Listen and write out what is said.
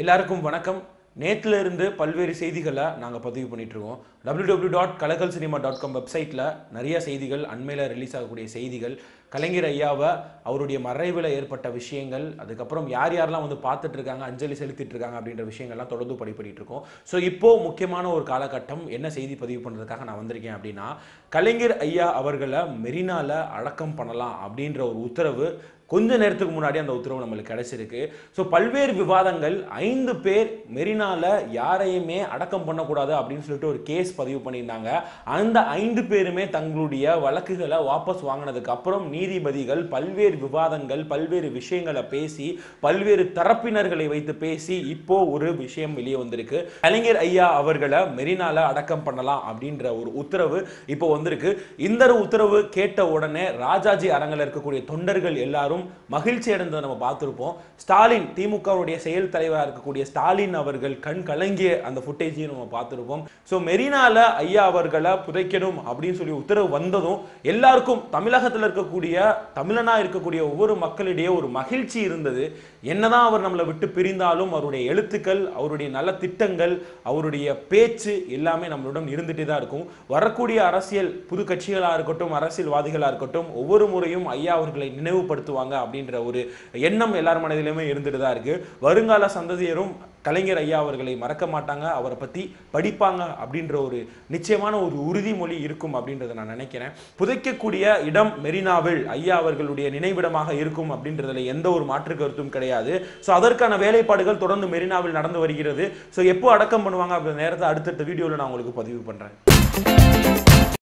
எல்லாருக்கும் வணக்கம். நேற்றுல இருந்து பல்வேறு செய்திகளை நாங்கள் பதிவு பண்ணிட்டுருக்கோம். W W dot Kalakal cinema dot com வெப்சைட்டில் நிறைய செய்திகள் அண்மையில் ரிலீஸ் ஆகக்கூடிய செய்திகள் கலைஞர் ஐயாவை அவருடைய மறைவில் ஏற்பட்ட விஷயங்கள் அதுக்கப்புறம் யார் யாரெல்லாம் வந்து பார்த்துட்டு இருக்காங்க அஞ்சலி செலுத்திட்டு இருக்காங்க அப்படின்ற விஷயங்கள்லாம் தொடர்ந்து படிப்படிட்டு இருக்கோம் ஸோ இப்போது முக்கியமான ஒரு காலகட்டம் என்ன செய்தி பதிவு பண்ணுறதுக்காக நான் வந்திருக்கேன் அப்படின்னா கலைஞர் ஐயா அவர்களை மெரினாவில் அடக்கம் பண்ணலாம் அப்படின்ற ஒரு உத்தரவு கொஞ்ச நேரத்துக்கு முன்னாடி அந்த உத்தரவு நம்மளுக்கு கிடைச்சிருக்கு. ஸோ பல்வேறு விவாதங்கள் ஐந்து பேர் மெரினால யாரையுமே அடக்கம் பண்ணக்கூடாது அப்படின்னு சொல்லிட்டு ஒரு கேஸ் பதிவு பண்ணியிருந்தாங்க. அந்த ஐந்து பேருமே தங்களுடைய வழக்குகளை வாபஸ் வாங்கினதுக்கு அப்புறம் நீதிபதிகள் பல்வேறு விவாதங்கள் பல்வேறு விஷயங்களை பேசி பல்வேறு தரப்பினர்களை வைத்து பேசி இப்போ ஒரு விஷயம் வெளியே வந்திருக்கு. கலைஞர் ஐயா அவர்களை மெரினால அடக்கம் பண்ணலாம் அப்படின்ற ஒரு உத்தரவு இப்போ வந்திருக்கு. இந்த உத்தரவு கேட்ட உடனே ராஜாஜி அரங்கில் இருக்கக்கூடிய தொண்டர்கள் எல்லாரும் மகிழ்ச்சி அடைந்ததை நம்ம பார்த்துருப்போம். ஸ்டாலின் திமுகவுடைய செயல் தலைவராக இருக்கக்கூடிய ஸ்டாலின் அவர்கள் கண் கலங்கிய அந்த ஃபுட்டேஜையும் நம்ம பார்த்துருப்போம். ஸோ மெரினால ஐயா அவர்களை புதைக்கணும் அப்படின்னு சொல்லி உத்தரவு வந்ததும் எல்லாருக்கும் தமிழகத்தில் இருக்கக்கூடிய தமிழனா இருக்கக்கூடிய ஒவ்வொரு மக்களிடையே ஒரு மகிழ்ச்சி இருந்தது. என்னதான் அவர் நம்மளை விட்டு பிரிந்தாலும் அவருடைய எழுத்துக்கள் அவருடைய நல்ல திட்டங்கள் அவருடைய பேச்சு எல்லாமே நம்மளுடன் இருந்துட்டே தான் இருக்கும். வரக்கூடிய அரசியல் புது கட்சிகளாக இருக்கட்டும் அரசியல்வாதிகளாக இருக்கட்டும் ஒவ்வொரு முறையும் ஐயா அவர்களை நினைவுபடுத்துவாங்க. அப்படின்ற ஒரு எண்ணம் எல்லார் மனதிலுமே இருந்துட்டு தான் இருக்கு. வருங்கால சந்ததியரும் கலைஞர் ஐயா அவர்களை மறக்க மாட்டாங்க. அவரை பற்றி படிப்பாங்க அப்படின்ற ஒரு நிச்சயமான ஒரு உறுதிமொழி இருக்கும் அப்படின்றத நான் நினைக்கிறேன். புதைக்கக்கூடிய இடம் மெரினாவில் ஐயா அவர்களுடைய நினைவிடமாக இருக்கும் அப்படின்றதுல எந்த ஒரு மாற்று கருத்தும் கிடையாது. ஸோ அதற்கான வேலைப்பாடுகள் தொடர்ந்து மெரினாவில் நடந்து வருகிறது. ஸோ எப்போ அடக்கம் பண்ணுவாங்க அப்படின்ற நேரத்தை அடுத்தடுத்த வீடியோவில் நான் உங்களுக்கு பதிவு பண்ணுறேன்